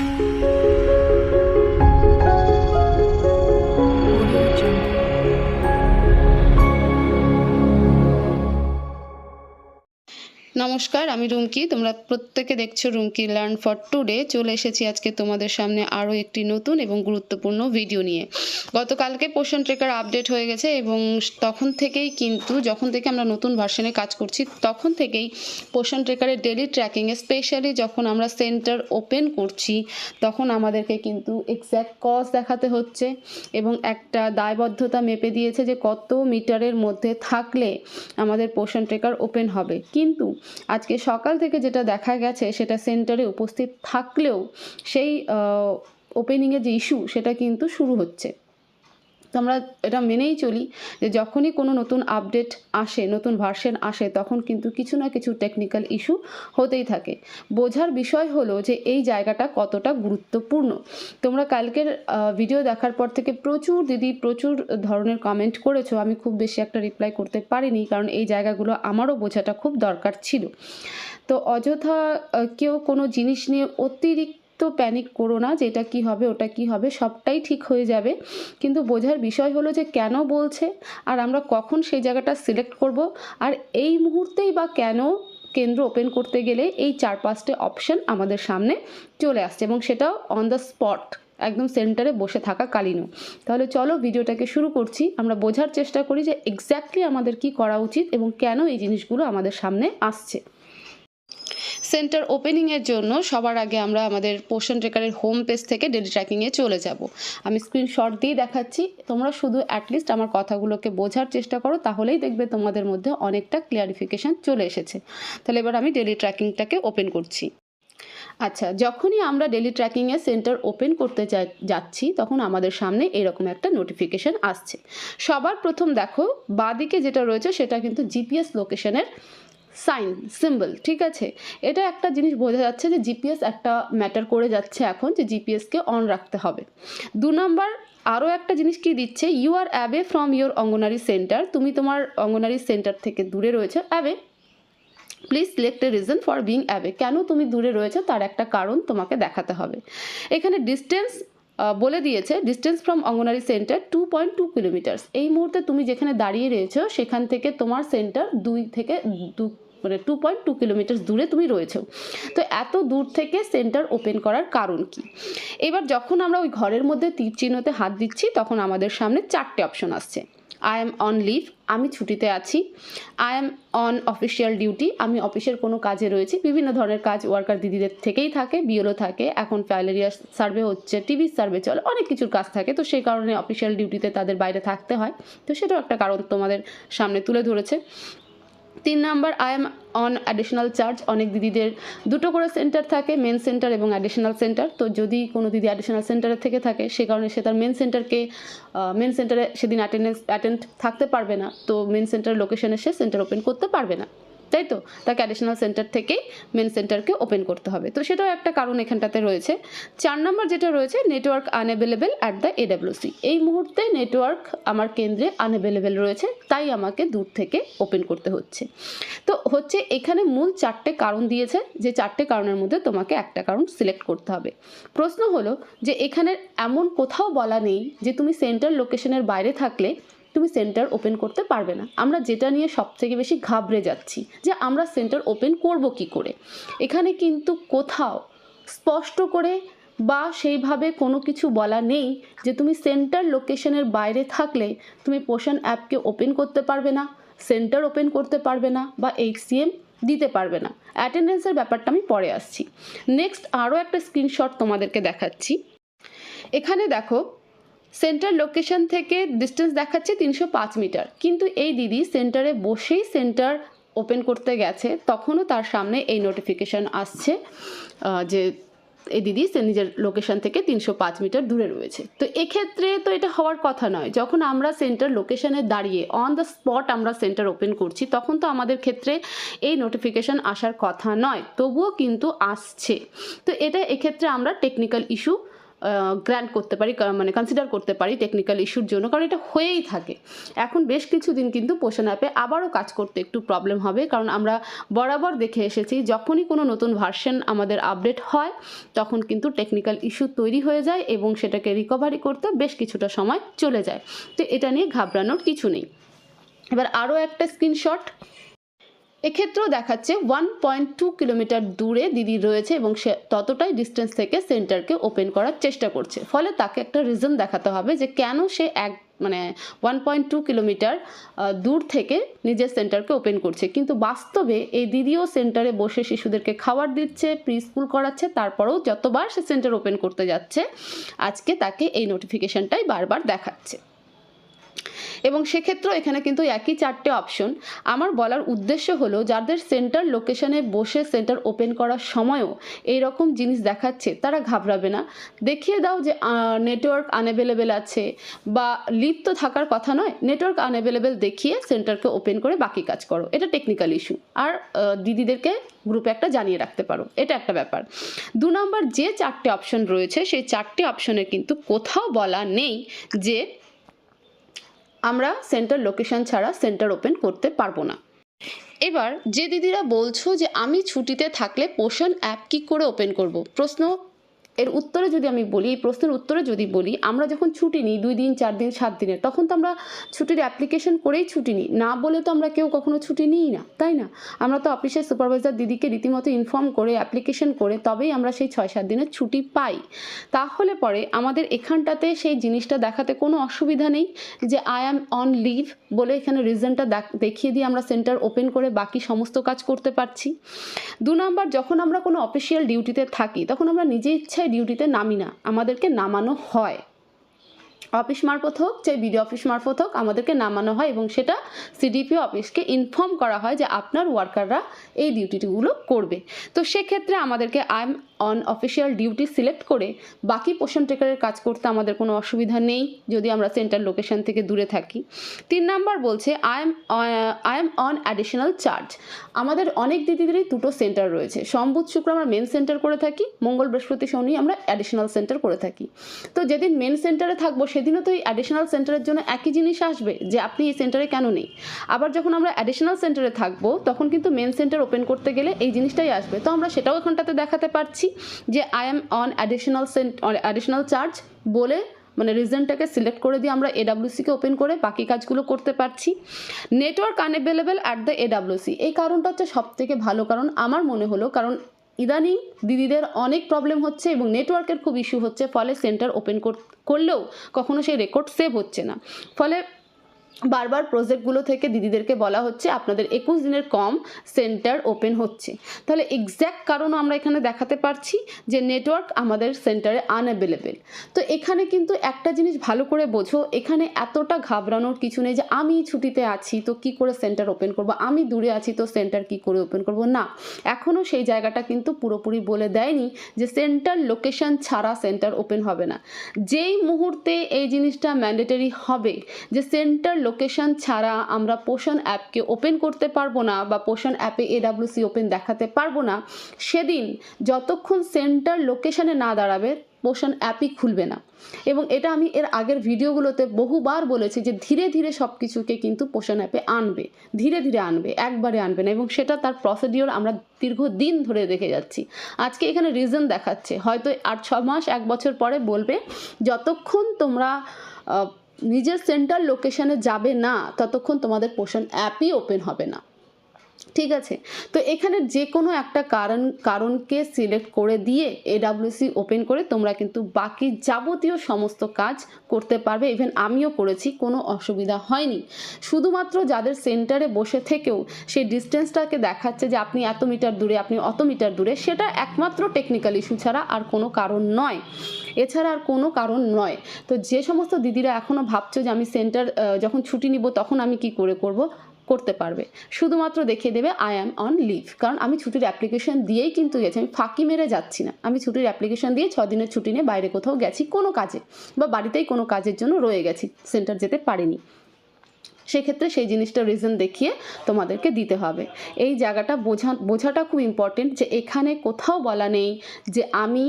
Música নমস্কার, আমি রুমকি। তোমরা প্রত্যেকে দেখছ রুমকি লার্ন ফর টুডে চলে এসেছি আজকে তোমাদের সামনে আরও একটি নতুন এবং গুরুত্বপূর্ণ ভিডিও নিয়ে। গতকালকে পোষণ ট্রেকার আপডেট হয়ে গেছে এবং তখন থেকেই কিন্তু, যখন থেকে আমরা নতুন ভার্সনে কাজ করছি, তখন থেকেই পোষণ ট্রেকারের ডেলি ট্র্যাকিংয়ে স্পেশালি যখন আমরা সেন্টার ওপেন করছি, তখন আমাদেরকে কিন্তু এক্স্যাক্ট কজ দেখাতে হচ্ছে এবং একটা দায়বদ্ধতা মেপে দিয়েছে যে কত মিটারের মধ্যে থাকলে আমাদের পোষণ ট্রেকার ওপেন হবে। কিন্তু আজকে সকাল থেকে যেটা দেখা গেছে, সেটা সেন্টারে উপস্থিত থাকলেও সেই ওপেনিংয়ের যে ইস্যু সেটা কিন্তু শুরু হচ্ছে। তো আমরা এটা মেনেই চলি যে যখনই কোনো নতুন আপডেট আসে, নতুন ভার্সন আসে, তখন কিন্তু কিছু না কিছু টেকনিক্যাল ইস্যু হতেই থাকে। বোঝার বিষয় হলো যে এই জায়গাটা কতটা গুরুত্বপূর্ণ। তোমরা কালকের ভিডিও দেখার পর থেকে প্রচুর দিদি প্রচুর ধরনের কমেন্ট করেছ। আমি খুব বেশি একটা রিপ্লাই করতে পারিনি কারণ এই জায়গাগুলো আমারও বোঝাটা খুব দরকার ছিল। তো অযথা কেউ কোনো জিনিস নিয়ে অতিরিক্ত প্যানিক করো না যে এটা কী হবে ওটা কী হবে, সবটাই ঠিক হয়ে যাবে। কিন্তু বোঝার বিষয় হলো যে কেন বলছে, আর আমরা কখন সেই জায়গাটা সিলেক্ট করব, আর এই মুহূর্তেই বা কেন কেন্দ্র ওপেন করতে গেলে এই চার পাঁচটে অপশন আমাদের সামনে চলে আসছে, এবং সেটাও অন দ্য স্পট একদম সেন্টারে বসে থাকা কালীনও। তাহলে চলো ভিডিওটাকে শুরু করছি, আমরা বোঝার চেষ্টা করি যে এক্স্যাক্টলি আমাদের কি করা উচিত, এবং কেন এই জিনিসগুলো আমাদের সামনে আসছে। সেন্টার ওপেনিংয়ের জন্য সবার আগে আমরা আমাদের পোষণ ট্রেকারের হোম পেজ থেকে ডেলি ট্র্যাকিংয়ে চলে যাব। আমি স্ক্রিনশট দিয়ে দেখাচ্ছি। তোমরা শুধু অ্যাটলিস্ট আমার কথাগুলোকে বোঝার চেষ্টা করো, তাহলেই দেখবে তোমাদের মধ্যে অনেকটা ক্লিয়ারিফিকেশান চলে এসেছে। তাহলে এবার আমি ডেলি ট্র্যাকিংটাকে ওপেন করছি। আচ্ছা যখনই আমরা ডেলি ট্র্যাকিংয়ে সেন্টার ওপেন করতে যাচ্ছি, তখন আমাদের সামনে এরকম একটা নোটিফিকেশান আসছে। সবার প্রথম দেখো, বাদিকে যেটা রয়েছে সেটা কিন্তু জিপিএস লোকেশনের সাইন, সিম্বল, ঠিক আছে? এটা একটা জিনিস বোঝা যাচ্ছে যে জিপিএস একটা ম্যাটার করে যাচ্ছে এখন যে জিপিএসকে অন রাখতে হবে। দু নম্বর, আরও একটা জিনিস কি দিচ্ছে? You are away from your Anganwadi centre. তুমি তোমার অঙ্গনারী সেন্টার থেকে দূরে রয়েছে। Away please select a reason for being away কেন তুমি দূরে রয়েছে? তার একটা কারণ তোমাকে দেখাতে হবে। এখানে ডিস্টেন্স বলে দিয়েছে distance from Anganwadi centre two point two kilometres এই মুহূর্তে তুমি যেখানে দাঁড়িয়ে রয়েছো, সেখান থেকে তোমার সেন্টার দুই থেকে দু মানে টু পয়েন্ট টু কিলোমিটার দূরে তুমি রয়েছো। তো এত দূর থেকে সেন্টার ওপেন করার কারণ কি? এবার যখন আমরা ওই ঘরের মধ্যে তীর চিহ্নতে হাত দিচ্ছি, তখন আমাদের সামনে চারটে অপশন আসছে। আই এম অন লিভ আমি ছুটিতে আছি। I am on official duty আমি অফিসের কোনো কাজে রয়েছি। বিভিন্ন ধরনের কাজ ওয়ার্কার দিদিদের থেকেই থাকে বিএলও থাকে, এখন ফ্যালেরিয়া সার্ভে হচ্ছে টিভি সার্ভে চলে, অনেক কিছুর কাজ থাকে। তো সেই কারণে অফিসিয়াল ডিউটিতে তাদের বাইরে থাকতে হয়। তো সেটাও একটা কারণ তোমাদের সামনে তুলে ধরেছে। তিন number I am on additional charge অনেক দিদিদের দুটো করে সেন্টার থাকে মেন সেন্টার এবং অ্যাডিশনাল সেন্টার তো যদি কোনো দিদি অ্যাডিশনাল সেন্টারে থেকে থাকে, সে কারণে সে তার মেন সেন্টারকে মেন সেন্টারে সেদিন অ্যাটেন্ডেন্স অ্যাটেন্ড থাকতে পারবে না। তো মেন সেন্টার লোকেশনে সে সেন্টার ওপেন করতে পারবে না। তাই তো? তাকে অ্যাডিশনাল সেন্টার থেকেই মেন সেন্টারকে ওপেন করতে হবে। তো সেটাও একটা কারণ এখানটাতে রয়েছে। চার নম্বর যেটা রয়েছে network unavailable at the AWC এই মুহূর্তে নেটওয়ার্ক আমার কেন্দ্রে আনঅ্যাভেলেবেল রয়েছে, তাই আমাকে দূর থেকে ওপেন করতে হচ্ছে। তো হচ্ছে এখানে মূল চারটে কারণ দিয়েছে, যে চারটে কারণের মধ্যে তোমাকে একটা কারণ সিলেক্ট করতে হবে। প্রশ্ন হলো যে এখানে এমন কোথাও বলা নেই যে তুমি সেন্টার লোকেশনের বাইরে থাকলে তুমি সেন্টার ওপেন করতে পারবে না। আমরা যেটা নিয়ে সবথেকে বেশি ঘাবড়ে যাচ্ছি, যে আমরা সেন্টার ওপেন করব কি করে? এখানে কিন্তু কোথাও স্পষ্ট করে বা সেইভাবে কোনো কিছু বলা নেই যে তুমি সেন্টার লোকেশনের বাইরে থাকলে তুমি পোষণ অ্যাপকে ওপেন করতে পারবে না সেন্টার ওপেন করতে পারবে না বা এইচসিএম দিতে পারবে না। অ্যাটেন্ডেন্সের ব্যাপারটা আমি পরে আসছি। নেক্সট আরও একটা স্ক্রিনশট তোমাদেরকে দেখাচ্ছি। এখানে দেখো সেন্টার লোকেশন থেকে ডিস্টেন্স দেখাচ্ছে তিনশো পাঁচ মিটার। কিন্তু এই দিদি সেন্টারে বসেই সেন্টার ওপেন করতে গেছে। তখনও তার সামনে এই নোটিফিকেশান আসছে যে এই দিদি সে নিজের লোকেশন থেকে তিনশো পাঁচ মিটার দূরে রয়েছে। তো এক্ষেত্রে তো এটা হওয়ার কথা নয়। যখন আমরা সেন্টার লোকেশনে দাঁড়িয়ে অন দ্য স্পট আমরা সেন্টার ওপেন করছি, তখন তো আমাদের ক্ষেত্রে এই নোটিফিকেশান আসার কথা নয়। তবুও কিন্তু আসছে। তো এটা এক্ষেত্রে আমরা টেকনিক্যাল ইস্যু গ্র্যান্ট করতে পারি মানে কনসিডার করতে পারি টেকনিক্যাল ইস্যুর জন্য, কারণ এটা হয়েই থাকে। এখন বেশ কিছুদিন কিন্তু পোষণ অ্যাপে আবারও কাজ করতে একটু প্রবলেম হবে, কারণ আমরা বরাবর দেখে এসেছি, যখনই কোনো নতুন ভার্সন আমাদের আপডেট হয়, তখন কিন্তু টেকনিক্যাল ইস্যু তৈরি হয়ে যায় এবং সেটাকে রিকভারি করতে বেশ কিছুটা সময় চলে যায়। তো এটা নিয়ে ঘাবড়ানোর কিছু নেই। এবার আরও একটা স্ক্রিনশট এক্ষেত্রেও দেখাচ্ছে ওয়ান পয়েন্ট টু কিলোমিটার দূরে দিদি রয়েছে এবং সে ততটাই ডিস্টেন্স থেকে সেন্টারকে ওপেন করার চেষ্টা করছে। ফলে তাকে একটা রিজন দেখাতে হবে যে কেন সে এক মানে ওয়ান পয়েন্ট টু কিলোমিটার দূর থেকে নিজের সেন্টারকে ওপেন করছে। কিন্তু বাস্তবে এই দিদিও সেন্টারে বসে শিশুদেরকে খাবার দিচ্ছে প্রি স্কুল করাচ্ছে, তারপরেও যতবার সে সেন্টার ওপেন করতে যাচ্ছে, আজকে তাকে এই নোটিফিকেশানটাই বারবার দেখাচ্ছে। এবং সেক্ষেত্রেও এখানে কিন্তু একই চারটে অপশন আমার বলার উদ্দেশ্য হলো, যাদের সেন্টার লোকেশনে বসে সেন্টার ওপেন করার সময়ও এই রকম জিনিস দেখাচ্ছে, তারা ঘাবড়াবে না। দেখিয়ে দাও যে নেটওয়ার্ক আনঅ্যাভেলেবেল আছে বা লিভ তো থাকার কথা নয় নেটওয়ার্ক আনঅ্যাভেলেবেল দেখিয়ে সেন্টারকে ওপেন করে বাকি কাজ করো। এটা টেকনিক্যাল ইস্যু আর দিদিদেরকে গ্রুপে একটা জানিয়ে রাখতে পারো। এটা একটা ব্যাপার। দু নম্বর যে চারটে অপশন রয়েছে, সেই চারটে অপশনে কিন্তু কোথাও বলা নেই যে আমরা সেন্টার লোকেশন ছাড়া সেন্টার ওপেন করতে পারব না। এবার যে দিদিরা বলছো যে আমি ছুটিতে থাকলে পোষণ অ্যাপ কি করে ওপেন করব? প্রশ্ন এর উত্তরে যদি আমি বলি, এই প্রশ্নের উত্তরে যদি বলি, আমরা যখন ছুটি নিই দুই দিন, চার দিন, সাত দিনের, তখন তো আমরা ছুটির অ্যাপ্লিকেশন করেই ছুটি নিই। না বলে তো আমরা কেউ কখনো ছুটি নিই না, তাই না? আমরা তো অফিসের সুপারভাইজার দিদিকে রীতিমতো ইনফর্ম করে অ্যাপ্লিকেশন করে, তবেই আমরা সেই ছয়, সাত দিনের ছুটি পাই। তাহলে পরে আমাদের এখানটাতে সেই জিনিসটা দেখাতে কোনো অসুবিধা নেই যে আই অ্যাম অন লিভ বলে এখানে রিজনটা দেখিয়ে দিয়ে আমরা সেন্টার ওপেন করে বাকি সমস্ত কাজ করতে পারছি। দু নম্বর, যখন আমরা কোনো অফিসিয়াল ডিউটিতে থাকি, তখন আমরা নিজে ইচ্ছায় ডিউটিতে নামি না, আমাদেরকে নামানো হয়। অফিস মারফত হোক চাই বিডিও অফিস মারফত হোক, আমাদেরকে নামানো হয় এবং সেটা সিডিপি অফিসকে ইনফর্ম করা হয় যে আপনার ওয়ার্কাররা এই ডিউটিগুলো করবে। তো সেক্ষেত্রে আমাদেরকে I on official duty select করে বাকি পোষণ টেকারের কাজ করতে আমাদের কোনো অসুবিধা নেই, যদি আমরা সেন্টার লোকেশন থেকে দূরে থাকি। তিন নাম্বার বলছে I am I am on additional charge আমাদের অনেক দিদিদেরই দুটো সেন্টার রয়েছে। সম্বুধ শুক্র আমরা মেন সেন্টার করে থাকি, মঙ্গল বৃহস্পতি শনি আমরা অ্যাডিশনাল সেন্টার করে থাকি। তো যেদিন মেন সেন্টারে থাকব, সেদিনও তো এই অ্যাডিশনাল সেন্টারের জন্য একই জিনিস আসবে, যে আপনি এই সেন্টারে কেন নেই? আবার যখন আমরা অ্যাডিশনাল সেন্টারে থাকব, তখন কিন্তু মেন সেন্টার ওপেন করতে গেলে এই জিনিসটাই আসবে। তো আমরা সেটাও এখানটাতে দেখাতে পারছি। যে I am on additional additional charge বলে মানে রিজনটাকে সিলেক্ট করে দিয়ে আমরা এডাব্লিউসিকে ওপেন করে বাকি কাজগুলো করতে পারছি। Network unavailable at the AWC এই কারণটা হচ্ছে সব থেকে ভালো কারণ আমার মনে হলো। কারণ ইদানিং দিদিদের অনেক প্রবলেম হচ্ছে এবং নেটওয়ার্কের খুব ইস্যু হচ্ছে। ফলে সেন্টার ওপেন করলেও কখনো সেই রেকর্ড সেভ হচ্ছে না। ফলে বারবার প্রজেক্টগুলো থেকে দিদিদেরকে বলা হচ্ছে, আপনাদের একুশ দিনের কম সেন্টার ওপেন হচ্ছে। তাহলে এক্স্যাক্ট কারণও আমরা এখানে দেখাতে পারছি যে নেটওয়ার্ক আমাদের সেন্টারে আনঅ্যাভেলেবেল তো এখানে কিন্তু একটা জিনিস ভালো করে বোঝো, এখানে এতটা ঘাবড়ানোর কিছু নেই যে আমি ছুটিতে আছি, তো কি করে সেন্টার ওপেন করব? আমি দূরে আছি, তো সেন্টার কি করে ওপেন করব? না, এখনও সেই জায়গাটা কিন্তু পুরোপুরি বলে দেয়নি যে সেন্টার লোকেশন ছাড়া সেন্টার ওপেন হবে না। যেই মুহূর্তে এই জিনিসটা ম্যান্ডেটরি হবে যে সেন্টার লোকেশন ছাড়া আমরা পোষণ অ্যাপকে ওপেন করতে পারব না বা পোষণ অ্যাপে এডাব্লিউসি ওপেন দেখাতে পারব না, সেদিন যতক্ষণ সেন্টার লোকেশনে না দাঁড়াবে পোষণ অ্যাপই খুলবে না। এবং এটা আমি এর আগের ভিডিওগুলোতে বহুবার বলেছি যে ধীরে ধীরে সব কিছুকে কিন্তু পোষণ অ্যাপে আনবে, ধীরে ধীরে আনবে, একবারে আনবে না এবং সেটা তার প্রসিডিওর আমরা দীর্ঘদিন ধরে দেখে যাচ্ছি। আজকে এখানে রিজন দেখাচ্ছে, হয়তো আট ছ মাস, এক বছর পরে বলবে, যতক্ষণ তোমরা নিজের সেন্টার লোকেশানে যাবে না ততক্ষণ তোমাদের পোষণ অ্যাপই ওপেন হবে না। ঠিক আছে? তো এখানে যে কোনো একটা কারণ, কারণকে সিলেক্ট করে দিয়ে এডাব্লিউসি ওপেন করে তোমরা কিন্তু বাকি যাবতীয় সমস্ত কাজ করতে পারবে। ইভেন আমিও করেছি, কোনো অসুবিধা হয়নি। শুধুমাত্র যাদের সেন্টারে বসে থেকেও সেই ডিস্টেন্সটাকে দেখাচ্ছে যে আপনি এত মিটার দূরে, আপনি অত মিটার দূরে, সেটা একমাত্র টেকনিক্যাল ইস্যু ছাড়া আর কোনো কারণ নয়। এছাড়া আর কোনো কারণ নয়। তো যে সমস্ত দিদিরা এখনও ভাবছ যে আমি সেন্টার যখন ছুটি নিব তখন আমি কি করে করব? করতে পারবে। শুধুমাত্র দেখিয়ে দেবে আই অ্যাম অন লিভ কারণ আমি ছুটির অ্যাপ্লিকেশন দিয়েই কিন্তু গেছি। আমি ফাঁকি মেরে যাচ্ছি না। আমি ছুটির অ্যাপ্লিকেশন দিয়ে দিনের ছুটি নিয়ে বাইরে কোথাও গেছি কোনো কাজে বা বাড়িতেই কোনো কাজের জন্য রয়ে গেছি। সেন্টার যেতে পারিনি। সেক্ষেত্রে সেই জিনিসটা রিজন দেখিয়ে তোমাদেরকে দিতে হবে। এই জায়গাটা বোঝা, বোঝাটা খুব ইম্পর্টেন্ট যে এখানে কোথাও বলা নেই যে আমি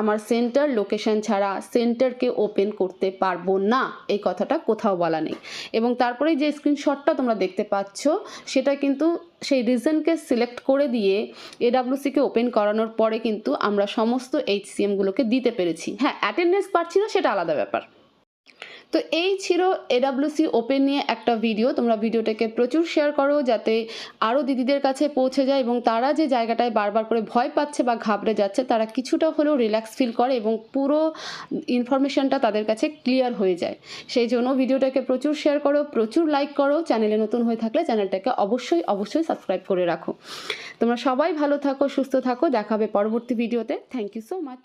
আমার সেন্টার লোকেশন ছাড়া সেন্টারকে ওপেন করতে পারব না। এই কথাটা কোথাও বলা নেই। এবং তারপরে যে স্ক্রিনশটটা তোমরা দেখতে পাচ্ছ, সেটা কিন্তু সেই রিজনকে সিলেক্ট করে দিয়ে এডাব্লিউসিকে ওপেন করানোর পরে কিন্তু আমরা সমস্ত এইচসিএমগুলোকে দিতে পেরেছি। হ্যাঁ অ্যাটেন্ডেন্স পাচ্ছি না, সেটা আলাদা ব্যাপার। তো এই ছিল এডাব্লিউসি ওপেন নিয়ে একটা ভিডিও তোমরা ভিডিওটাকে প্রচুর শেয়ার করো যাতে আরও দিদিদের কাছে পৌঁছে যায় এবং তারা যে জায়গাটায় বারবার করে ভয় পাচ্ছে বা ঘাবড়ে যাচ্ছে, তারা কিছুটা হলেও রিল্যাক্স ফিল করে এবং পুরো ইনফরমেশনটা তাদের কাছে ক্লিয়ার হয়ে যায়। সেই জন্য ভিডিওটাকে প্রচুর শেয়ার করো, প্রচুর লাইক করো। চ্যানেলে নতুন হয়ে থাকলে চ্যানেলটাকে অবশ্যই অবশ্যই সাবস্ক্রাইব করে রাখো। তোমরা সবাই ভালো থাকো, সুস্থ থাকো। দেখাবে পরবর্তী ভিডিওতে থ্যাংক ইউ সো মাচ